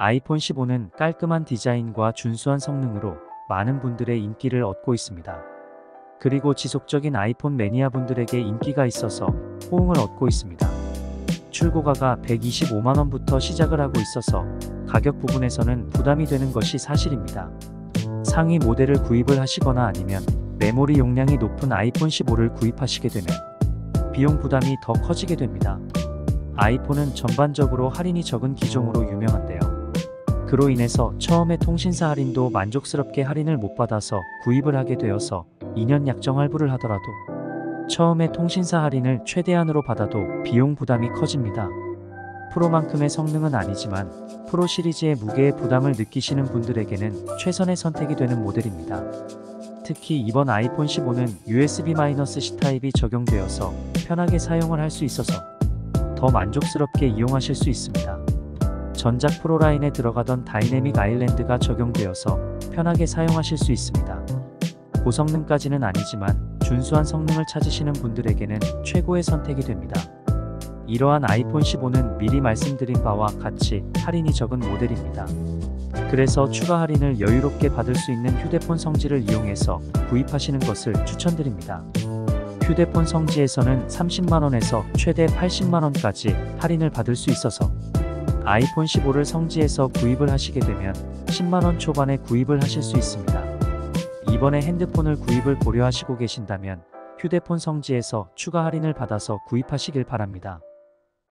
아이폰 15는 깔끔한 디자인과 준수한 성능으로 많은 분들의 인기를 얻고 있습니다. 그리고 지속적인 아이폰 매니아 분들에게 인기가 있어서 호응을 얻고 있습니다. 출고가가 125만원부터 시작을 하고 있어서 가격 부분에서는 부담이 되는 것이 사실입니다. 상위 모델을 구입을 하시거나 아니면 메모리 용량이 높은 아이폰 15를 구입하시게 되면 비용 부담이 더 커지게 됩니다. 아이폰은 전반적으로 할인이 적은 기종으로 유명한데요. 그로 인해서 처음에 통신사 할인도 만족스럽게 할인을 못 받아서 구입을 하게 되어서 2년 약정 할부를 하더라도 처음에 통신사 할인을 최대한으로 받아도 비용 부담이 커집니다. 프로만큼의 성능은 아니지만 프로 시리즈의 무게의 부담을 느끼시는 분들에게는 최선의 선택이 되는 모델입니다. 특히 이번 아이폰 15는 USB-C 타입이 적용되어서 편하게 사용을 할 수 있어서 더 만족스럽게 이용하실 수 있습니다. 전작 프로 라인에 들어가던 다이내믹 아일랜드가 적용되어서 편하게 사용하실 수 있습니다. 고성능까지는 아니지만 준수한 성능을 찾으시는 분들에게는 최고의 선택이 됩니다. 이러한 아이폰 15는 미리 말씀드린 바와 같이 할인이 적은 모델입니다. 그래서 추가 할인을 여유롭게 받을 수 있는 휴대폰 성지를 이용해서 구입하시는 것을 추천드립니다. 휴대폰 성지에서는 30만원에서 최대 80만원까지 할인을 받을 수 있어서 아이폰 15를 성지에서 구입을 하시게 되면 10만원 초반에 구입을 하실 수 있습니다. 이번에 핸드폰을 구입을 고려하시고 계신다면 휴대폰 성지에서 추가 할인을 받아서 구입하시길 바랍니다.